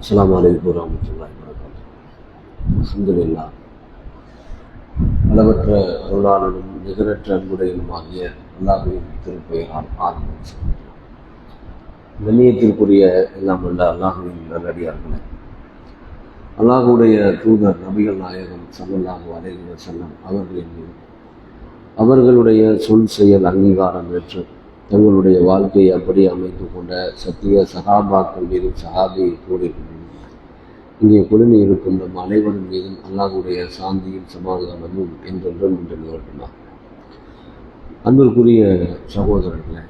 அஸ்ஸலாமு அலிபூர் வரமத்துல்லாஹி வரகாத்து அல்ஹம்துலில்லா அளவற்ற அருளாளனும் நிகரற்ற அன்புடையனுமாகிய அல்லாஹின் திருப்பெயரால் ஆரம்பம். கண்ணியத்திற்குரிய எல்லாம் உள்ள அல்லாஹுவின் நல்லடியார்களே. அல்லாஹுடைய தூதர் நபிகள் நாயகம் சல்லாஹு அலைஹி செல்லம் அவர்களின் மீது அவர்களுடைய சொல் செயல் அங்கீகாரம் ஏற்று தங்களுடைய வாழ்க்கையை அப்படி அமைத்து கொண்ட சத்திய சகாபாக்கள் மீதும் சகாபியை கூடியிருக்கும் இங்கே குழுமி இருக்கும் நம் அனைவரின் மீதும் அல்லாஹுடைய சாந்தியும் சமாதானமும் என்றென்றும் இன்று நிகழ்த்தினார் அன்பிற்குரிய சகோதரர்களே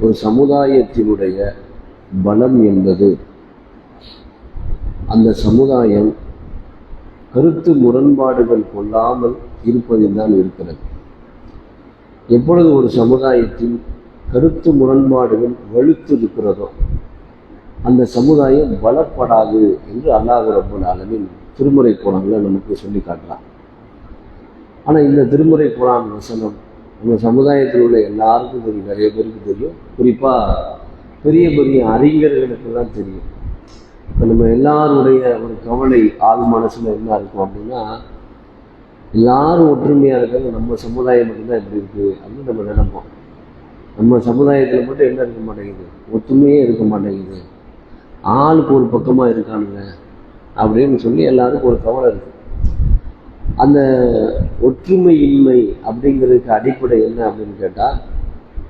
ஒரு சமுதாயத்தினுடைய பலம் என்பது அந்த சமுதாயம் கருத்து முரண்பாடுகள் கொள்ளாமல் இருப்பதில் தான் இருக்கிறது. எப்பொழுது ஒரு சமுதாயத்தில் கருத்து முரண்பாடுகள் வலுத்து இருக்கிறதோ அந்த சமுதாயம் பலப்படாது என்று அல்லாஹ் ரப்பல் ஆலமின் திருமுறை குரான்ல நமக்கு சொல்லி காட்டலாம் ஆனால் இந்த திருமுறை குரான் வசனம் நம்ம சமுதாயத்தில் உள்ள எல்லாருக்கும் தெரியும். நிறைய பேருக்கு தெரியும். குறிப்பாக பெரிய பெரிய அறிஞர்களுக்கு தான் தெரியும். இப்போ நம்ம எல்லாருடைய ஒரு கவலை ஆள் மனசில் என்ன இருக்கும் அப்படின்னா எல்லாரும் ஒற்றுமையாக இருக்காங்க? நம்ம சமுதாயம் மட்டும்தான் எப்படி இருக்குது அப்படின்னு நம்ம நினைப்போம். நம்ம சமுதாயத்தில் மட்டும் என்ன இருக்க மாட்டேங்குது? ஒற்றுமையே இருக்க மாட்டேங்குது. ஆளுக்கு ஒரு பக்கமாக இருக்கானுங்க. அப்படின்னு சொல்லி எல்லாருக்கும் ஒரு கவலை இருக்குது அந்த ஒற்றுமையின்மை அப்படிங்கிறதுக்கு அடிப்படை என்ன அப்படின்னு கேட்டால்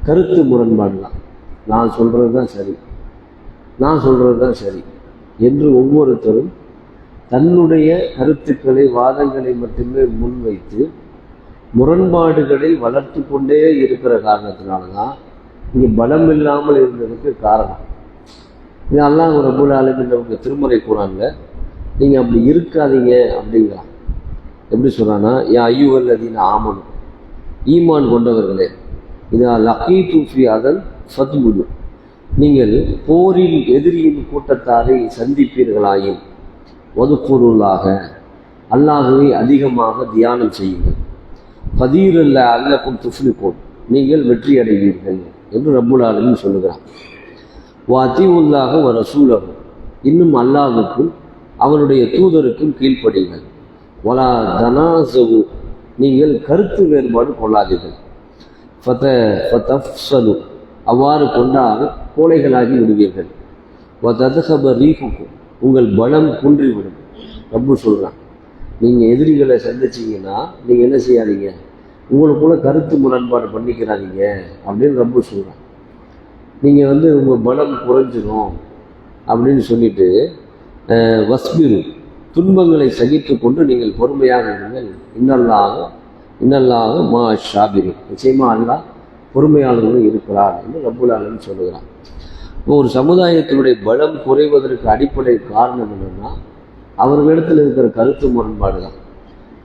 கருத்து முரண்பாடு தான் நான் சொல்கிறது தான் சரி. நான் சொல்கிறது தான் சரி. என்று ஒவ்வொருத்தரும் தன்னுடைய கருத்துக்களை வாதங்களை மட்டுமே முன்வைத்து முரண்பாடுகளை வளர்த்து கொண்டே இருக்கிற காரணத்தினால தான் இங்கே பலம் இல்லாமல் இருந்ததுக்கு காரணம். இது அல்லாஹ் ரபுல் ஆலமின் நமக்கு திருமறை கூறாங்க. நீங்கள் அப்படி இருக்காதீங்க அப்படிங்கிறான் எப்படி சொல்கிறான்னா என் ஐயுவல் அதின் ஆமனும் ஈமான் கொண்டவர்களே இது லக்கீ தூஃபி அதன் ஃபத்முது நீங்கள் போரில் எதிரியின் கூட்டத்தாரை சந்திப்பீர்களாயின் ஒதுக்கூறுள்ளாக அல்லாஹுவை அதிகமாக தியானம் செய்யுங்கள். பதீரல்ல அல்லக்கும் துஃப்லிப்போம் நீங்கள் வெற்றி அடைவீர்கள் என்று ரப்புல் ஆலமின் சொல்லுகிறார். வாத்தி ஒரு ரசூலகும் இன்னும் அல்லாஹுக்கும் அவனுடைய தூதருக்கும் கீழ்ப்படுங்கள் வலா தனாசவு நீங்கள் கருத்து வேறுபாடு கொள்ளாதீர்கள். ஃபத ஃபதஃப்சலு அவ்வாறு கொண்டால் கோழைகளாகி விடுவீர்கள். வததஹப ரீஃபுக்கும். உங்கள் பலம் குன்றிவிடும். ரப்பு சொல்கிறான் நீங்கள் எதிரிகளை சந்திச்சிங்கன்னா நீங்கள் என்ன செய்யாதீங்க? உங்களுக்குள்ள கருத்து முரண்பாடு பண்ணிக்கிறாதீங்க அப்படின்னு ரப்பு சொல்கிறான் நீங்கள் வந்து உங்கள் பலம் குறைஞ்சிரும் அப்படின்னு சொல்லிட்டு வஸ்பிரு துன்பங்களை சகித்து கொண்டு நீங்கள் பொறுமையாக இருங்கள். இன்னல்லாக இன்னல்லாக மா ஷாபிரி. நிச்சயமாக அல்லா பொறுமையாளர்களும் இருக்கிறார் என்று ரப்புல் ஆலமின் சொல்லுகிறான். இப்போ ஒரு சமுதாயத்தினுடைய பலம் குறைவதற்கு அடிப்படை காரணம் என்னென்னா அவர்களிடத்தில் இருக்கிற கருத்து முரண்பாடு தான்.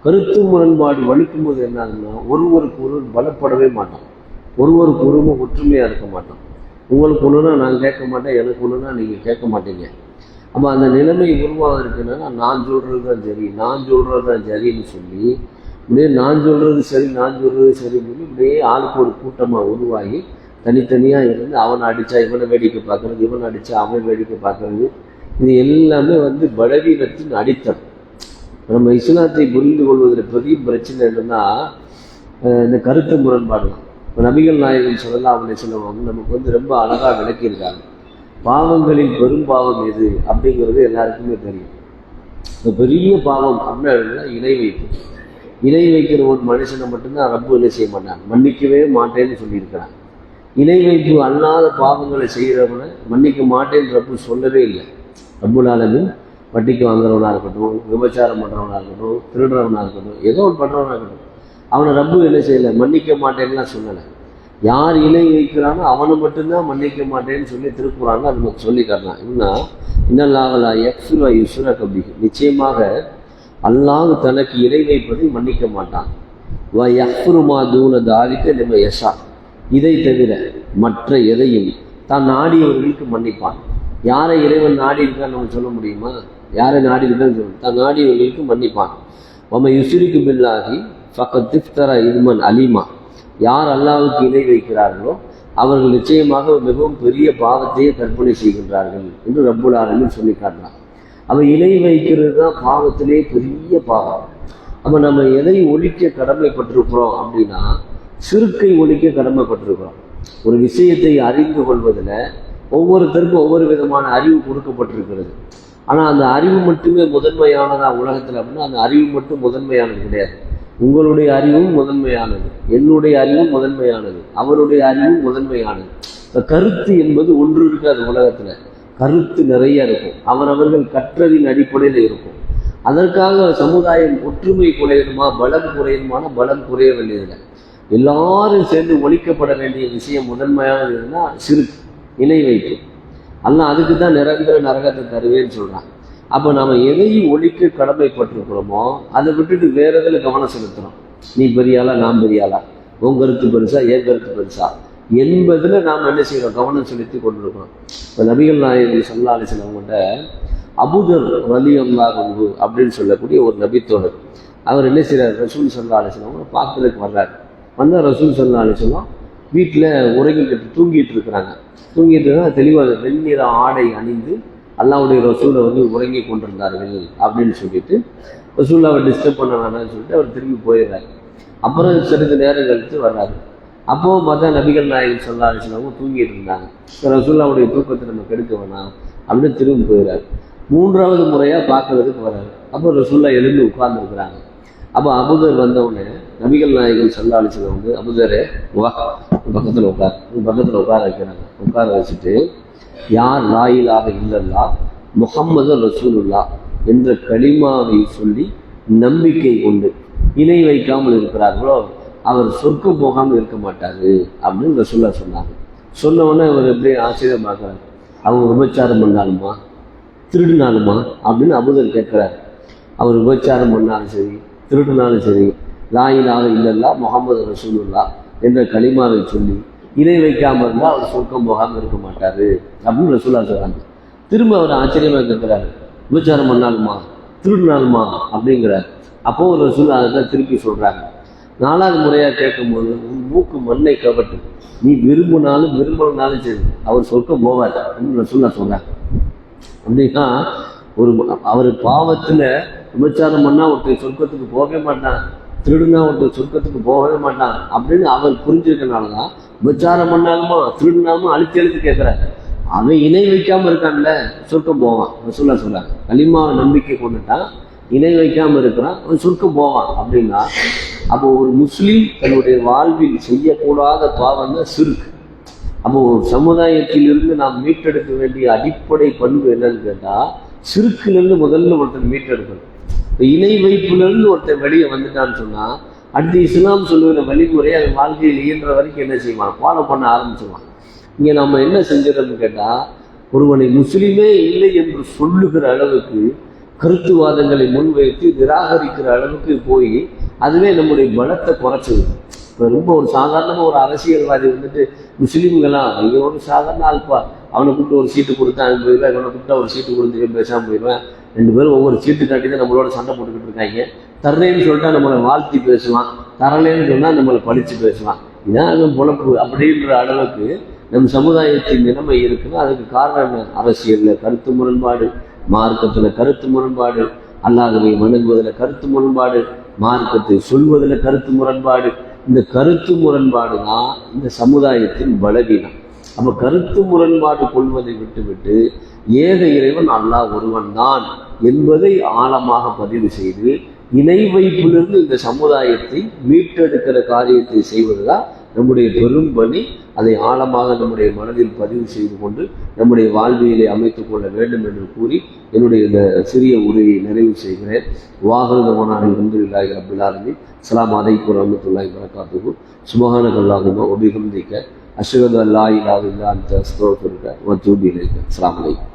கருத்து முரண்பாடு வலிக்கும் போது என்ன ஆகுதுன்னா ஒருவருக்கு ஒருவர் பலப்படவே மாட்டோம் ஒருவருக்கு ஒருவர் ஒற்றுமையாக இருக்க மாட்டோம் உங்களுக்கு ஒன்றுனா நான் கேட்க மாட்டேன் எனக்கு ஒன்றுனா நீங்கள் கேட்க மாட்டீங்க. அப்போ அந்த நிலைமை உருவாகிறதுக்கு என்னன்னா நான் சொல்கிறது தான் சரி நான் சொல்கிறது தான் சரின்னு சொல்லி இப்படியே நான் சொல்கிறது சரி நான் சொல்கிறது சரின்னு சொல்லி இப்படியே ஆளுக்கு ஒரு கூட்டமாக உருவாகி தனித்தனியாக இருந்து அவனை அடித்தா இவனை வேடிக்கை பார்க்கறது இவனை அடித்தா அவன் வேடிக்கை பார்க்கறது. இது எல்லாமே வந்து பலவீனத்தின் அடித்தம் நம்ம இஸ்லாத்தை புரிந்து கொள்வதில் பெரிய பிரச்சனை என்னன்னா இந்த கருத்து முரண்பாடு இப்போ நபிகள் நாயகன் சொல்லலாம் அவனை சொல்லுவாங்க நமக்கு வந்து ரொம்ப அழகாக விளக்கியிருக்காங்க. பாவங்களின் பெரும் பாவம் எது அப்படிங்கிறது எல்லாருக்குமே தெரியும். இப்போ பெரிய பாவம் அப்படின்னா இணை வைப்பு. இணை வைக்கிற ஒரு மனுஷனை மட்டும்தான் ரப்பு என்ன செய்ய மாட்டான். மன்னிக்கவே மாட்டேன்னு சொல்லியிருக்கிறான். இணை வைப்பு அல்லாத பாவங்களை செய்கிறவனை மன்னிக்க மாட்டேன்னு ரப்பு சொல்லவே இல்லை. ரப்புல் வட்டிக்கு வாங்குறவனாக இருக்கட்டும் விபச்சாரம் பண்ணுறவனாக இருக்கட்டும் திருடுறவனாக இருக்கட்டும் ஏதோ ஒன்று பண்ணுறவனாக இருக்கட்டும் அவனை ரப்பு என்ன செய்யலை? மன்னிக்க மாட்டேன்னுலாம் சொல்லலை. யார் இணை வைக்கிறானோ அவனை மட்டும்தான் மன்னிக்க மாட்டேன்னு சொல்லி திருப்புறாங்க அது நமக்கு சொல்லி காட்டலாம் இன்னும் இன்னல்லாகலா எக்ஸுரா யுசுர கபி நிச்சயமாக அல்லாஹ் தனக்கு இணை வைப்பதை மன்னிக்க மாட்டான். வ யஃப்ருமா தூன தாலிக்க நம்ம யஷா. இதை தவிர மற்ற எதையும் தான் நாடியவர்களுக்கு மன்னிப்பான். யாரை இறைவன் நாடி இருக்கான்னு நம்ம சொல்ல முடியுமா? யாரை நாடி இருக்கான்னு சொல்லணும் தான் நாடியவர்களுக்கு மன்னிப்பான். நம்ம யுசுரிக்கு பில்லாகி ஃபக்கத் திஃப்தரா இதுமன் அலிமா. யார் அல்லாவுக்கு இணை வைக்கிறார்களோ அவர்கள் நிச்சயமாக மிகவும் பெரிய பாவத்தையே கற்பனை செய்கின்றார்கள் என்று ரப்புல் ஆலமின் சொல்லி காட்டுறான். அவன் இணை வைக்கிறது தான் பாவத்திலே பெரிய பாவம். அப்போ நம்ம எதை ஒழிக்க கடமைப்பட்டிருக்கிறோம் அப்படின்னா சிறுக்கை ஒழிக்க கடமைப்பட்டிருக்கிறோம். ஒரு விஷயத்தை அறிந்து கொள்வதில் ஒவ்வொருத்தருக்கும் ஒவ்வொரு விதமான அறிவு கொடுக்கப்பட்டிருக்கிறது. ஆனால் அந்த அறிவு மட்டுமே முதன்மையானதா உலகத்தில் அப்படின்னா அந்த அறிவு மட்டும் முதன்மையானது கிடையாது. உங்களுடைய அறிவும் முதன்மையானது. என்னுடைய அறிவும் முதன்மையானது. அவருடைய அறிவும் முதன்மையானது. இந்த கருத்து என்பது ஒன்று இருக்காது உலகத்தில். கருத்து நிறைய இருக்கும். அவரவர்கள் கற்றதின் அடிப்படையில் இருக்கும். அதற்காக சமுதாயம் ஒற்றுமை குறையணுமா? பலம் குறையணுமான பலம் குறைய வேண்டியதில்லை எல்லாரும் சேர்ந்து ஒழிக்கப்பட வேண்டிய விஷயம் முதன்மையானது எதுனா சிறு இணை வைப்பு அல்லாஹ் அதுக்கு தான் நிரந்தர நரகத்தை தருவேன்னு சொல்கிறான் அப்போ நம்ம எதையும் ஒழிக்க கடமைப்பட்டிருக்கிறோமோ அதை விட்டுட்டு வேற எதில் கவனம் செலுத்துறோம். நீ பெரியாளா நான் பெரியாளா உன் கருத்து பெருசா என் கருத்து பெருசா? என்பதில் நாம் என்ன செய்கிறோம் கவனம் செலுத்தி கொண்டிருக்கிறோம். இப்போ நபிகள் நாயகி சல்லா அலிஸ்லவங்கிட்ட அபுதர் வலி அல்லா அப்படின்னு சொல்லக்கூடிய ஒரு நபித்தோழர். அவர் என்ன செய்கிறார் ரசூல் சல்லா சிலவங்க பார்க்கறதுக்கு வர்றாரு. வந்தால் ரசூல் சல்லா அலிஸ்லாம் வீட்டில் உறங்கிக்கிட்டு தூங்கிட்டு இருக்கிறாங்க. தூங்கிட்டு தெளிவாக வெண்ணிற ஆடை அணிந்து அல்லாவுடைய ரசூலை வந்து உறங்கி கொண்டிருந்தார்கள் அப்படின்னு சொல்லிட்டு ரசூல்லாவை டிஸ்டர்ப் பண்ண வேணாம்னு சொல்லிட்டு அவர் திரும்பி போயிடுறாரு. அப்புறம் சிறிது நேரம் கழித்து வர்றாரு. அப்போவும் பார்த்தா நபிகள் நாயகன் சொல்லா அலிஸ்லாம தூங்கிட்டு இருந்தாங்க. ரசூல்லாவுடைய தூக்கத்தை நம்ம கெடுக்க வேணாம் அப்படின்னு திரும்பி போயிடுறாரு. மூன்றாவது முறையாக பார்க்கறதுக்கு வர்றாரு. அப்போ ரசூல்லா எழுந்து உட்கார்ந்துருக்குறாங்க. அப்போ அபுதர் வந்தவுடனே நபிகள் நாயகன் சல்லா அலிஸ்லாம் வந்து அபுதரே வா பக்கத்தில் உட்கார். பக்கத்தில் உட்கார வைக்கிறாங்க. உட்கார வச்சுட்டு யார் லாயிலாக இல்லல்லா முகம்மது ரசூலுல்லா என்ற களிமாவை சொல்லி நம்பிக்கை கொண்டு இணை வைக்காமல் இருக்கிறார்களோ அவர் சொர்க்கம் போகாமல் இருக்க மாட்டாரு அப்படின்னு ரசூல்லா சொன்னாங்க. சொன்ன உடனே அவர் எப்படி ஆச்சரியமாக்குறாரு. அவங்க விபச்சாரம் பண்ணாலுமா? திருடினாலுமா? அப்படின்னு அபுதர் கேட்குறாரு. அவர் விபச்சாரம் பண்ணாலும் சரி திருடினாலும் சரி லாயிலாக இல்லல்லா முகமது ரசூலுல்லா என்ற களிமாவை சொல்லி இணை வைக்காமல் இருந்தால் அவர் சொர்க்கம் போகாமல் இருக்க மாட்டார் அப்படின்னு ரசூலா சொல்றாங்க. திரும்ப அவர் ஆச்சரியமா கேட்குறாரு விபச்சாரம் பண்ணாலுமா? திருடினாலுமா? அப்படிங்கிறார். அப்போ ஒரு ரசூலா அதை தான் திருப்பி சொல்றாங்க. நாலாவது முறையாக கேட்கும்போது உன் மூக்கு மண்ணை கவட்டு. நீ விரும்பினாலும் விரும்பினாலும் சரி. அவர் சொர்க்கம் போவார். அப்படின்னு ரசூலா சொல்கிறாங்க அப்படின்னா ஒரு அவர் பாவத்தில் விபச்சாரம் பண்ணால் ஒருத்தர் சொர்க்கத்துக்கு போகவே மாட்டான். திருடுனா ஒருத்தர் சொர்க்கத்துக்கு போகவே மாட்டான் அப்படின்னு அவர் புரிஞ்சிருக்கனால தான் விசாரம் பண்ணாலுமா திருடுனாலும் அழுத்தி அழுத்தி கேட்குறாரு அவன் இணை வைக்காமல் இருக்கான்ல சொர்க்கம் போவான். சொல்ல சொல்றாங்க களிமாவை நம்பிக்கை கொண்டுட்டான் இணை வைக்காமல் இருக்கிறான் அவன் சொர்க்கம் போவான் அப்படின்னா அப்போ ஒரு முஸ்லீம் தன்னுடைய வாழ்வில் செய்யக்கூடாத பாவம் தான் சிறுக்கு அப்போ ஒரு சமுதாயத்திலிருந்து நாம் மீட்டெடுக்க வேண்டிய அடிப்படை பண்பு என்னன்னு கேட்டால் சிறுக்குலேருந்து முதல்ல ஒருத்தர் மீட்டெடுக்கணும். இணை வைப்பிலிருந்து ஒருத்தன் வெளியே வந்துட்டான்னு சொன்னால் அடுத்து இஸ்லாம் சொல்லுகிற வழிமுறையை அது வாழ்க்கையில் இயன்ற வரைக்கும் என்ன செய்வான்? ஃபாலோ பண்ண ஆரம்பிச்சுவான் இங்கே நம்ம என்ன செஞ்சிடறோம்னு கேட்டால் ஒருவனை முஸ்லீமே இல்லை என்று சொல்லுகிற அளவுக்கு கருத்துவாதங்களை முன்வைத்து நிராகரிக்கிற அளவுக்கு போய் அதுவே நம்முடைய பலத்தை குறைச்சிது இப்போ ரொம்ப ஒரு சாதாரணமாக ஒரு அரசியல்வாதி வந்துட்டு முஸ்லீம்களாம் இங்கே ஒரு சாதாரண ஆள்பா அவனை கூப்பிட்டு ஒரு சீட்டு கொடுத்தா அங்கே போயிடுவேன் இவனை கூப்பிட்டா ஒரு சீட்டு கொடுத்து பேசாமல் போயிடுவேன். ரெண்டு பேரும் ஒவ்வொரு சீட்டு காட்டி தான் நம்மளோட சண்டை போட்டுக்கிட்டு இருக்காங்க. தர்றேன்னு சொல்லிட்டா நம்மளை வாழ்த்தி பேசுவான். தரலேன்னு சொன்னால் நம்மளை படித்து பேசுவான். இதான் பொழப்பு அப்படின்ற அளவுக்கு நம் சமுதாயத்தின் நிலைமை இருக்குன்னா அதுக்கு காரணம் என்ன? அரசியலில் கருத்து முரண்பாடு மார்க்கத்தில் கருத்து முரண்பாடு அல்லாதவை வணங்குவதில் கருத்து முரண்பாடு மார்க்கத்தை சொல்வதில் கருத்து முரண்பாடு. இந்த கருத்து முரண்பாடு தான் இந்த சமுதாயத்தின் பலவீனம். அப்போ கருத்து முரண்பாடு கொள்வதை விட்டுவிட்டு ஏக இறைவன் அல்லாஹ் ஒருவன் தான் என்பதை ஆழமாக பதிவு செய்து இணை வைப்பிலிருந்து இந்த சமுதாயத்தை மீட்டெடுக்கிற காரியத்தை செய்வதுதான் நம்முடைய பெரும் பணி. அதை ஆழமாக நம்முடைய மனதில் பதிவு செய்து கொண்டு நம்முடைய வாழ்வியலை அமைத்துக் கொள்ள வேண்டும் என்று கூறி என்னுடைய இந்த சிறிய உரையை நிறைவு செய்கிறேன். வாகனமான அல்ஹம்துலில்லாஹி ரப்பில் ஆலமீன். அஸ்ஸலாமு அலைக்கும் வரஹ்மத்துல்லாஹி வபரகாத்துஹு. சுப்ஹானக கல்லாகுமா வபிஹம்திக அஷ்ஹது அல்லாஹ் இலாஹா இல்லா அன்த அஸ்தக்ஃபிருக வ அத்தூபு இலைக் அஸ்ஸலாமு அலைக்கும்.